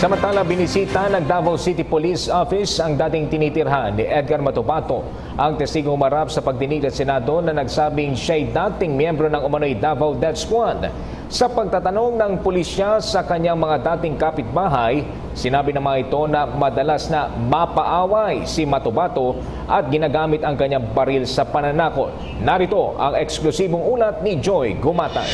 Samantala, binisita ng Davao City Police Office ang dating tinitirhan ni Edgar Matubato. Ang testigong umarap sa pagdinig ng Senado na nagsabing siya'y dating miyembro ng umano'y Davao Death Squad. Sa pagtatanong ng pulisya sa kanyang mga dating kapitbahay, sinabi ng ito na madalas na mapaaway si Matubato at ginagamit ang kanyang baril sa pananakot. Narito ang eksklusibong ulat ni Joy Gumatay.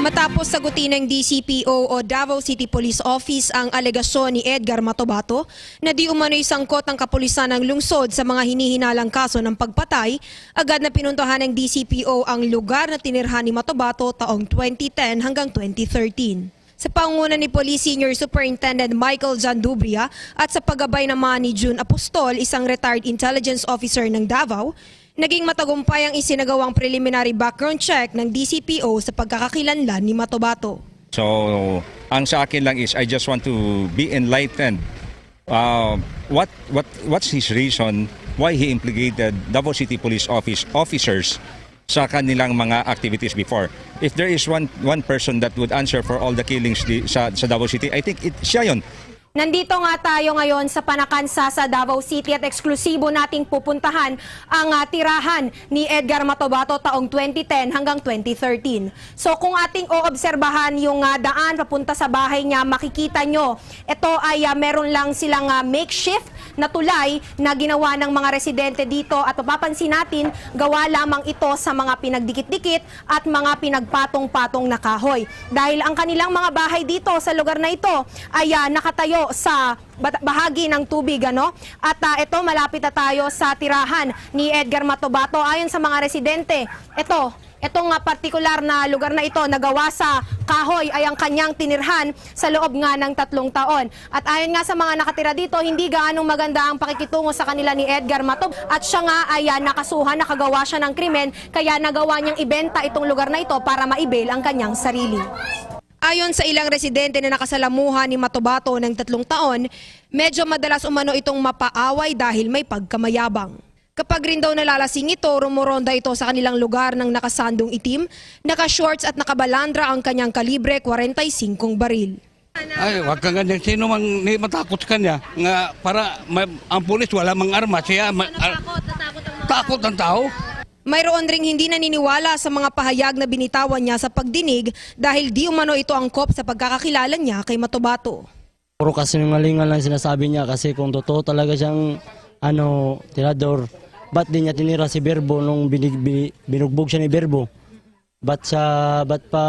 Matapos sagutin ng DCPO o Davao City Police Office ang alegasyon ni Edgar Matobato na di umano'y sangkot ang kapulisan ng lungsod sa mga hinihinalang kaso ng pagpatay, agad na pinuntahan ng DCPO ang lugar na tinirhan ni Matobato taong 2010 hanggang 2013. Sa panguna ni Police Senior Superintendent Michael John Dubria at sa paggabay naman ni June Apostol, isang retired intelligence officer ng Davao, Naging matagumpay ang isinagawang preliminary background check ng DCPO sa pagkakakilanlan ni Matobato. So, ang sa akin lang is I just want to be enlightened. Uh, what what what's his reason why he implicated Davao City Police Office officers sa kanilang mga activities before. If there is one one person that would answer for all the killings di, sa sa Davao City, I think it siya 'yon. Nandito nga tayo ngayon sa Panakansa sa Davao City at eksklusibo nating pupuntahan ang ah, tirahan ni Edgar Matobato taong 2010 hanggang 2013. So kung ating oobserbahan yung ah, daan papunta sa bahay niya, makikita nyo, ito ay ah, meron lang silang ah, makeshift na tulay na ginawa ng mga residente dito. At mapapansin natin, gawa lamang ito sa mga pinagdikit-dikit at mga pinagpatong-patong na kahoy. Dahil ang kanilang mga bahay dito sa lugar na ito ay ah, nakatayo sa bahagi ng tubig ano? At ah, ito malapit na tayo sa tirahan ni Edgar Matobato. Ayon sa mga residente ito Itong nga partikular na lugar na ito nagawa sa kahoy ay ang kanyang tinirhan sa loob nga ng tatlong taon. At ayon nga sa mga nakatira dito, hindi gaanong maganda ang pakikitungo sa kanila ni Edgar Matob. At siya nga ay ah, nakasuhan, nakagawa siya ng krimen, kaya nagawa niyang ibenta itong lugar na ito para maibail ang kanyang sarili. Ayon sa ilang residente na nakasalamuhan ni Matobato ng tatlong taon, medyo madalas umano itong mapaaway dahil may pagkamayabang. Kapag rin daw nalalasing ito, rumuronda ito sa kanilang lugar ng nakasandong itim, naka-shorts at nakabalandra ang kanyang kalibre 45 baril. Ay, wag kang ganyan. Sino mang ni matakot sa kanya? Nga para ma- ang pulis wala mang arma. Siya ma- ar- takot ang tao. Mayroon ring hindi naniniwala sa mga pahayag na binitawan niya sa pagdinig dahil di umano ito angkop sa pagkakakilala niya kay Matobato. Puro kasinungalingan lang sinasabi niya kasi kung totoo talaga siyang ano, tirador, ba't di niya tinira si Berbo nung binig, bi- binugbog siya ni Berbo? Ba't siya, ba't pa...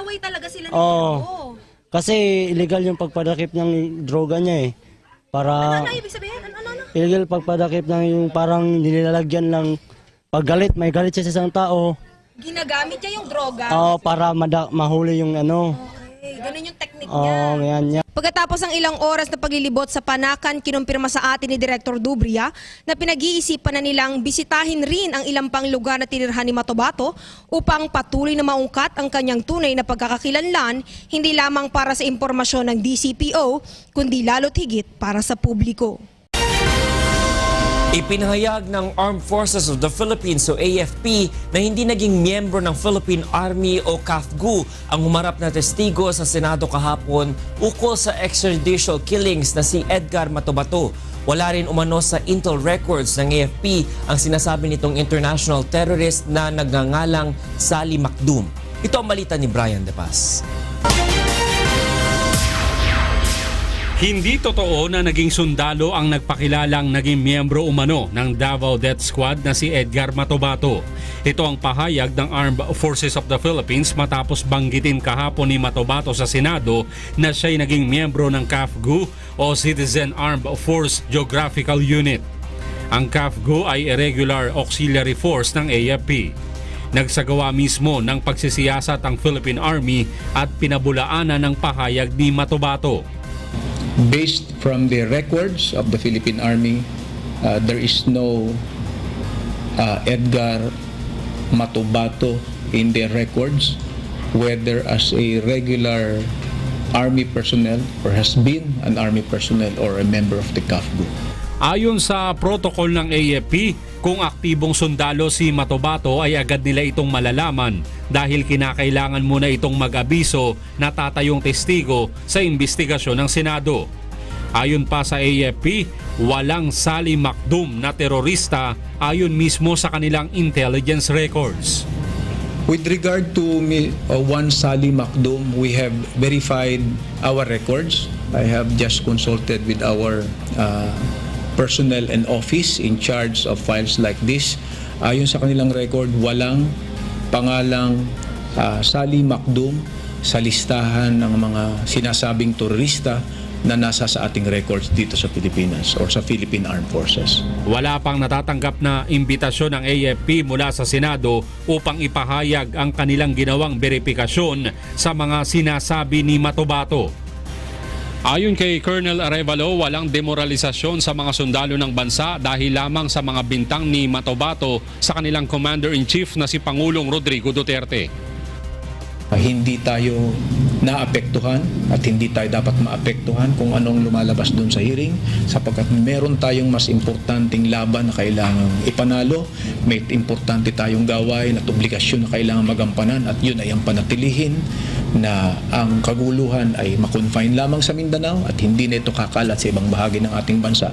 away talaga sila Oo. Kasi illegal yung pagpadakip ng droga niya eh. Para... ibig sabihin? Ano, ano, ano? Illegal pagpadakip ng yung parang nilalagyan lang pag galit, may galit siya sa isang tao. Ginagamit niya yung droga. Oo, para mada- mahuli yung ano. Okay, ganun yung technique Oo, ganyan niya. Pagkatapos ng ilang oras na paglilibot sa Panakan, kinumpirma sa atin ni Director Dubria na pinag-iisipan na nilang bisitahin rin ang ilang pang lugar na tinirhan ni Matobato upang patuloy na maungkat ang kanyang tunay na pagkakakilanlan, hindi lamang para sa impormasyon ng DCPO, kundi lalo't higit para sa publiko. Ipinahayag ng Armed Forces of the Philippines o AFP na hindi naging miyembro ng Philippine Army o CAFGU ang humarap na testigo sa Senado kahapon ukol sa extrajudicial killings na si Edgar Matobato. Wala rin umano sa intel records ng AFP ang sinasabi nitong international terrorist na nagngangalang Sally Macdum. Ito ang malita ni Brian De Paz. Hindi totoo na naging sundalo ang nagpakilalang naging miyembro umano ng Davao Death Squad na si Edgar Matobato. Ito ang pahayag ng Armed Forces of the Philippines matapos banggitin kahapon ni Matobato sa Senado na siya'y naging miyembro ng CAFGU o Citizen Armed Force Geographical Unit. Ang CAFGU ay irregular auxiliary force ng AFP. Nagsagawa mismo ng pagsisiyasat ang Philippine Army at pinabulaanan ng pahayag ni Matobato. Based from the records of the Philippine Army, uh, there is no uh, Edgar Matubato in their records, whether as a regular Army personnel or has been an Army personnel or a member of the CAFGU. Ayon sa protocol ng AFP, kung aktibong sundalo si Matobato ay agad nila itong malalaman dahil kinakailangan muna itong mag-abiso na tatayong testigo sa investigasyon ng Senado. Ayon pa sa AFP, walang Sally Macdum na terorista ayon mismo sa kanilang intelligence records. With regard to uh, one Sally Macdum, we have verified our records. I have just consulted with our uh, personnel and office in charge of files like this. Ayon sa kanilang record, walang pangalang uh, Sally Macdum sa listahan ng mga sinasabing terorista na nasa sa ating records dito sa Pilipinas or sa Philippine Armed Forces. Wala pang natatanggap na imbitasyon ng AFP mula sa Senado upang ipahayag ang kanilang ginawang verifikasyon sa mga sinasabi ni Matobato. Ayon kay Colonel Arevalo, walang demoralisasyon sa mga sundalo ng bansa dahil lamang sa mga bintang ni Matobato sa kanilang Commander-in-Chief na si Pangulong Rodrigo Duterte. Hindi tayo naapektuhan at hindi tayo dapat maapektuhan kung anong lumalabas doon sa hearing sapagkat meron tayong mas importanteng laban na kailangang ipanalo, may importante tayong gawain at obligasyon na kailangang magampanan at yun ay ang panatilihin na ang kaguluhan ay makonfine lamang sa Mindanao at hindi na ito kakalat sa ibang bahagi ng ating bansa.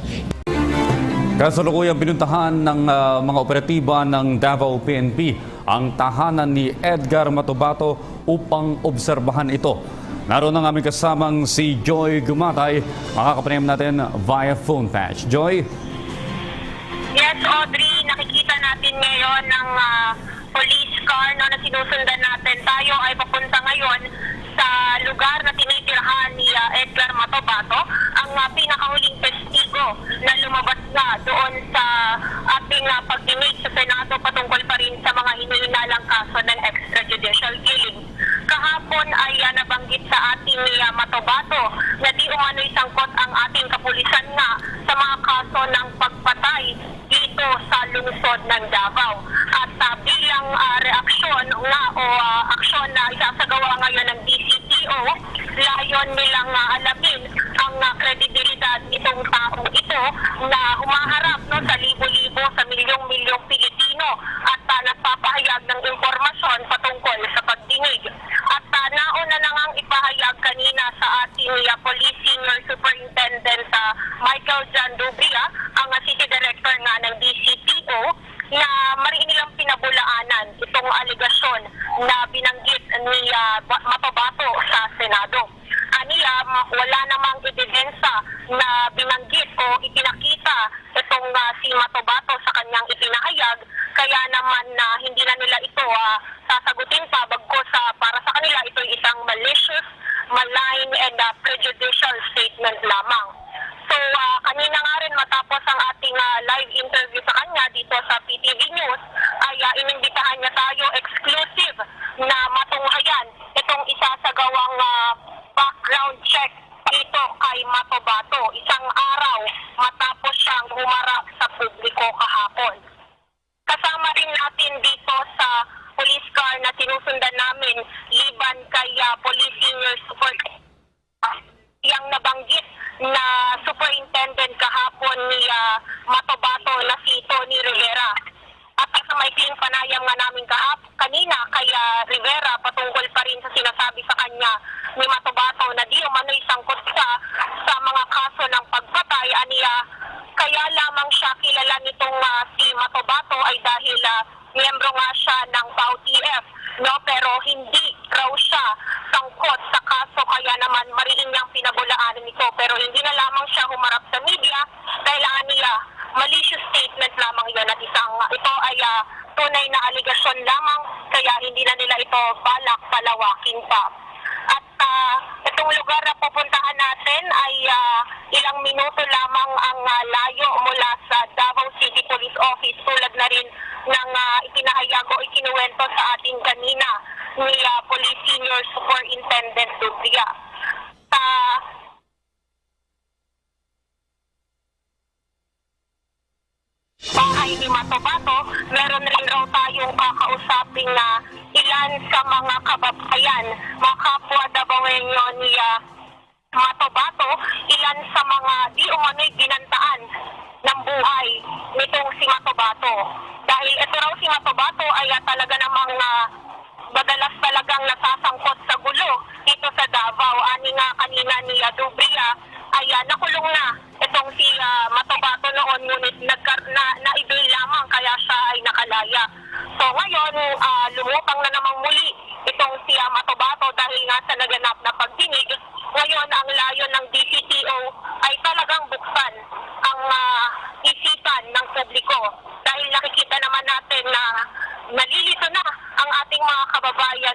Kasalukuyang pinuntahan ng ah, mga operatiba ng Davao PNP ang tahanan ni Edgar Matubato upang obserbahan ito. Naroon ang aming kasamang si Joy Gumatay. Makakapanayam natin via phone patch. Joy? Yes, Audrey, nakikita natin ngayon ng ah, car no, na sinusundan natin. Tayo ay papunta ngayon sa lugar na tinitirhan ni ah, Edgar Matobato, ang ah, pinakahuling testigo na lumabas na doon sa ating ah, pagdinig sa Senado patungkol pa rin sa mga hinihinalang kaso ng extrajudicial killing. Kahapon ay ah, nabanggit sa ating ni ah, Matobato na di umano'y sangkot ang ating kapulisan nga sa mga kaso ng pagpatay dito sa lungsod ng Davao. O ah, aksyon na isasagawa ngayon ng DCTO, layon nilang ah, alamin ang ah, kredibilidad nitong taong ito na humaharap no, sa libo-libo, sa milyong-milyong Pilipino at ah, nagpapahayag ng impormasyon patungkol sa pagdinig. At ah, nauna na ngang ipahayag kanina sa ating ah, Police Senior Superintendent ah, Michael John Dubria, ang ah, City Director nga ng DCPO, na mariin nilang pinabulaanan itong aligasyon na binanggit ni ah, Ba- Matobato sa Senado. Aniya, ma- wala namang ebidensya na binanggit o ipinakita itong ah, si Matobato sa kanyang ipinahayag, kaya naman na hindi na nila ito ah, sasagutin pa bagkos sa para sa kanila ito isang malicious, malign and ah, prejudicial statement lamang. So ah, kanina nga rin matapos ang ating ah, live interview sa kanya dito sa PTV News ay ah, inimbitahan niya tayo exclusive na matunghayan itong isasagawang ah, background check dito kay Matobato isang araw matapos siyang humarap sa publiko kahapon. Kasama rin natin dito sa police car na sinusundan namin liban kay ah, Police Senior Super yang nabanggit na superintendent kahapon ni ah, Matobato na si Tony Rivera. At sa maikling panayam nga namin kahap, kanina kay ah, Rivera patungkol pa rin sa sinasabi sa kanya ni Matobato na di umano'y sangkot siya sa mga kaso ng pagpatay aniya kaya lamang siya kilala nitong ah, si Matobato ay dahil ah, miyembro nga siya ng PAO-TF no pero hindi raw siya sangkot sa kaso kaya naman mariin niyang pinabulaanan nito pero hindi na lamang siya humarap sa media kailangan nila malicious statement lamang yun at isang ito ay ah, tunay na aligasyon lamang kaya hindi na nila ito balak palawakin pa at ah, itong lugar na pupuntahan natin ay ah, ilang minuto lamang ang ah, layo mula sa Davao City Police Office tulad na rin ng ah, ipinahayag o ikinuwento sa ating kanina ni ah, Police Senior Superintendent Dubria. Sa bahay ni Matobato, meron rin raw tayong kakausaping na ilan sa mga kababayan, mga kapwa Dabawenyo ni ah, Matobato, ilan sa mga di umano'y binantaan buhay nitong si Matobato. Dahil ito raw si Matobato ay ah, talaga namang ah, madalas talagang nasasangkot sa gulo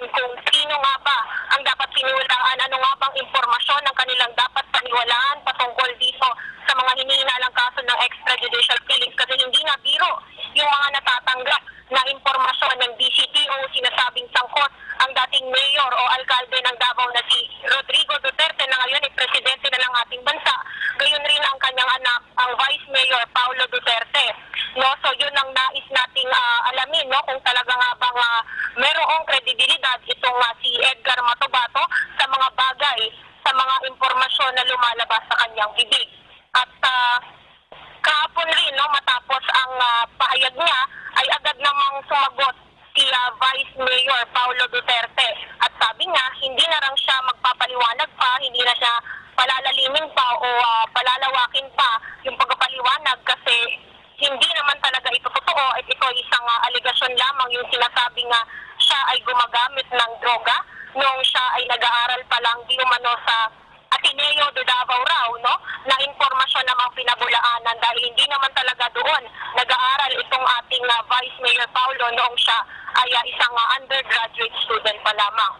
kababayan kung sino nga ba ang dapat piniwalaan, ano nga bang impormasyon ang kanilang dapat paniwalaan patungkol dito sa mga hinihinalang kaso ng extrajudicial killings kasi hindi nga biro yung mga natatanggap na impormasyon ng DCTO sinasabing sangkot ang dating mayor o alkalde ng Davao na si Rodrigo Duterte na ngayon ay presidente na ng ating bansa. Gayon rin ang kanyang anak, ang Vice Mayor Paulo Duterte. No, so yun ang nais nating ah, alamin no kung talaga nga bang ah, merong kredibilidad itong ah, si Edgar Matobato sa mga bagay, sa mga impormasyon na lumalabas sa kanyang bibig. At ah, kahapon rin no matapos ang ah, pahayag niya ay agad namang sumagot si ah, Vice Mayor Paulo Duterte at sabi niya hindi na lang siya magpapaliwanag pa hindi na siya palalalimin pa o ah, palalawakin pa yung pagpapaliwanag kasi hindi naman talaga ito totoo at ito isang ah, aligasyon lamang yung sinasabi nga siya ay gumagamit ng droga noong siya ay nag-aaral pa lang di umano sa Ateneo de Davao raw, no? Na impormasyon namang pinabulaanan dahil hindi naman talaga doon nag-aaral itong ating ah, Vice Mayor Paulo noong siya ay ah, isang ah, undergraduate student pa lamang.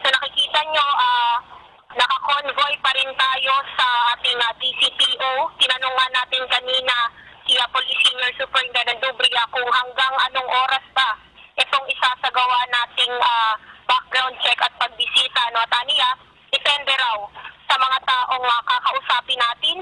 So nakikita nyo, ah, naka-convoy pa rin tayo sa ating ah, DCPO. Tinanong nga natin kanina si ah, Police Senior Superintendent Dubria kung hanggang anong oras ba itong isasagawa nating ah, background check at pagbisita. No? Taniya, depende raw sa mga taong ah, kakausapin natin,